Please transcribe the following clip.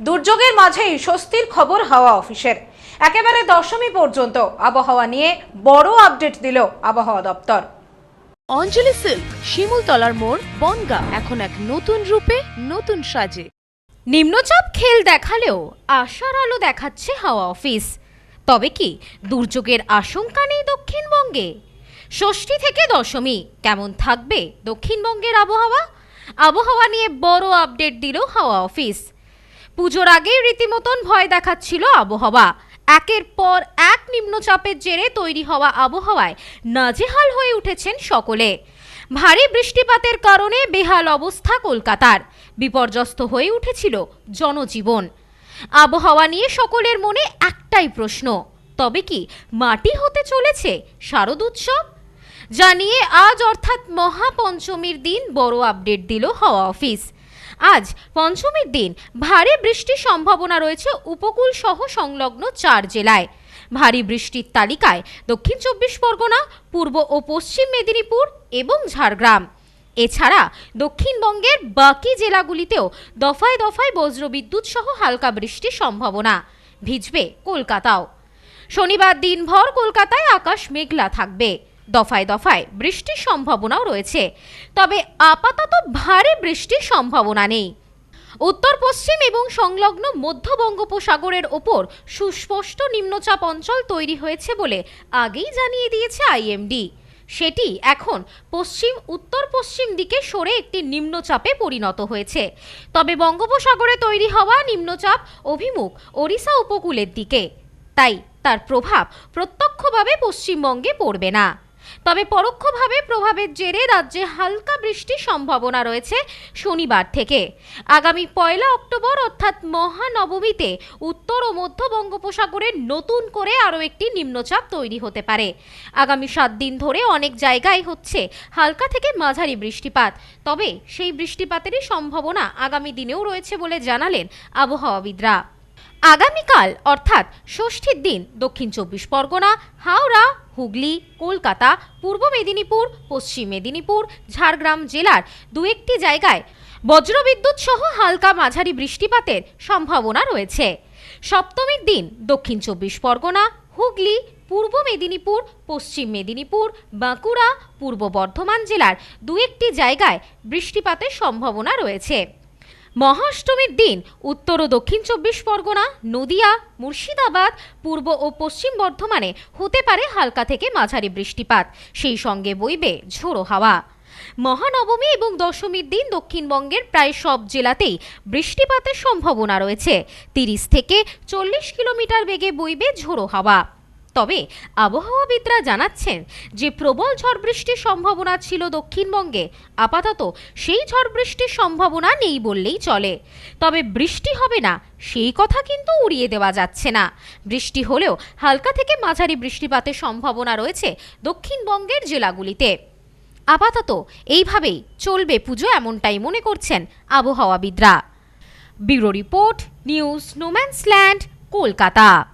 দুর্যোগের মাঝেই স্বস্তির খবর হাওয়া অফিসের। একেবারে দশমী পর্যন্ত আবহাওয়া নিয়ে বড় আপডেট দিল আবহাওয়া দপ্তর। অঞ্জলি সিল্ক, শিমুলতলার মোড়, বনগা, এখন এক নতুন রূপে, নতুন সাজে। নিম্নচাপ খেল দেখালেও আশার আলো দেখাচ্ছে হাওয়া অফিস। তবে কি, দুর্যোগের আশঙ্কা নেই দক্ষিণবঙ্গে? ষষ্ঠী থেকে দশমী, কেমন থাকবে দক্ষিণবঙ্গের আবহাওয়া? আবহাওয়া নিয়ে বড় আপডেট দিল হাওয়া অফিস। পুজোর আগেই রীতিমতন ভয় দেখাচ্ছিল আবহাওয়া। একের পর এক নিম্নচাপের জেরে তৈরি হওয়া আবহাওয়ায় নাজেহাল হয়ে উঠেছেন সকলে। ভারী বৃষ্টিপাতের কারণে বেহাল অবস্থা কলকাতার। বিপর্যস্ত হয়ে উঠেছিল জনজীবন। আবহাওয়া নিয়ে সকলের মনে একটাই প্রশ্ন, তবে কি মাটি হতে চলেছে শারদ উৎসব? জানিয়ে আজ অর্থাৎ মহাপঞ্চমীর দিন বড় আপডেট দিল হাওয়া অফিস। আজ পঞ্চমীর দিন ভারী বৃষ্টির সম্ভাবনা রয়েছে উপকূল সহ সংলগ্ন চার জেলায়। ভারী বৃষ্টির তালিকায় দক্ষিণ চব্বিশ পরগনা, পূর্ব ও পশ্চিম মেদিনীপুর এবং ঝাড়গ্রাম। এছাড়া দক্ষিণবঙ্গের বাকি জেলাগুলিতেও দফায় দফায় বজ্রবিদ্যুৎ সহ হালকা বৃষ্টির সম্ভাবনা। ভিজবে কলকাতাও। শনিবার দিনভর কলকাতায় আকাশ মেঘলা থাকবে। দফায় দফায় বৃষ্টির সম্ভাবনাও রয়েছে। তবে আপাতত ভারী বৃষ্টির সম্ভাবনা নেই। উত্তর, পশ্চিম এবং সংলগ্ন মধ্য বঙ্গোপসাগরের ওপর সুস্পষ্ট নিম্নচাপ অঞ্চল তৈরি হয়েছে বলে আগেই জানিয়ে দিয়েছে আইএমডি। সেটি এখন পশ্চিম, উত্তর, পশ্চিম দিকে সরে একটি নিম্নচাপে পরিণত হয়েছে। তবে বঙ্গোপসাগরে তৈরি হওয়া নিম্নচাপ অভিমুখ ওড়িশা উপকূলের দিকে। তাই তার প্রভাব প্রত্যক্ষভাবে পশ্চিমবঙ্গে পড়বে না। তবে পরোক্ষভাবে প্রভাবের জেরে রাজ্যে হালকা বৃষ্টির সম্ভাবনা রয়েছে শনিবার থেকে। আগামী পয়লা অক্টোবর অর্থাৎ মহানবমীতে উত্তর ও মধ্য বঙ্গোপসাগরে নতুন করে আরও একটি নিম্নচাপ তৈরি হতে পারে। আগামী সাত দিন ধরে অনেক জায়গায় হচ্ছে হালকা থেকে মাঝারি বৃষ্টিপাত। তবে সেই বৃষ্টিপাতেরই সম্ভাবনা আগামী দিনেও রয়েছে বলে জানালেন আবহাওয়াবিদরা। আগামীকাল, অর্থাৎ ষষ্ঠীর দিন, দক্ষিণ চব্বিশ পরগনা, হাওড়া, হুগলি, কলকাতা, পূর্ব মেদিনীপুর, পশ্চিম মেদিনীপুর, ঝাড়গ্রাম জেলার দু একটি জায়গায় বজ্রবিদ্যুৎ সহ হালকা মাঝারি বৃষ্টিপাতের সম্ভাবনা রয়েছে। সপ্তমীর দিন, দক্ষিণ চব্বিশ পরগনা, হুগলি, পূর্ব মেদিনীপুর, পশ্চিম মেদিনীপুর, বাঁকুড়া, পূর্ব বর্ধমান জেলার দু একটি জায়গায় বৃষ্টিপাতের সম্ভাবনা রয়েছে। মহাষ্টমীর দিন, উত্তর ও দক্ষিণ চব্বিশ পরগনা, নদিয়া, মুর্শিদাবাদ, পূর্ব ও পশ্চিম বর্ধমানে হতে পারে হালকা থেকে মাঝারি বৃষ্টিপাত। সেই সঙ্গে বইবে ঝোড়ো হাওয়া। মহানবমী এবং দশমীর দিন দক্ষিণবঙ্গের প্রায় সব জেলাতেই বৃষ্টিপাতের সম্ভাবনা রয়েছে। তিরিশ থেকে চল্লিশ কিলোমিটার বেগে বইবে ঝোড়ো হাওয়া। তবে আবহাওয়াবিদরা জানাচ্ছেন যে প্রবল ঝড় বৃষ্টির সম্ভাবনা ছিল দক্ষিণবঙ্গে। আপাতত সেই ঝড় বৃষ্টির সম্ভাবনা নেই বললেই চলে। তবে বৃষ্টি হবে না, সেই কথা কিন্তু উড়িয়ে দেওয়া যাচ্ছে না। বৃষ্টি হলেও হালকা থেকে মাঝারি বৃষ্টিপাতের সম্ভাবনা রয়েছে দক্ষিণবঙ্গের জেলাগুলিতে। আপাতত এইভাবেই চলবে পুজো এমনটাই মনে করছেন আবহাওয়াবিদরা। Bureau report news no man's land, Kolkata.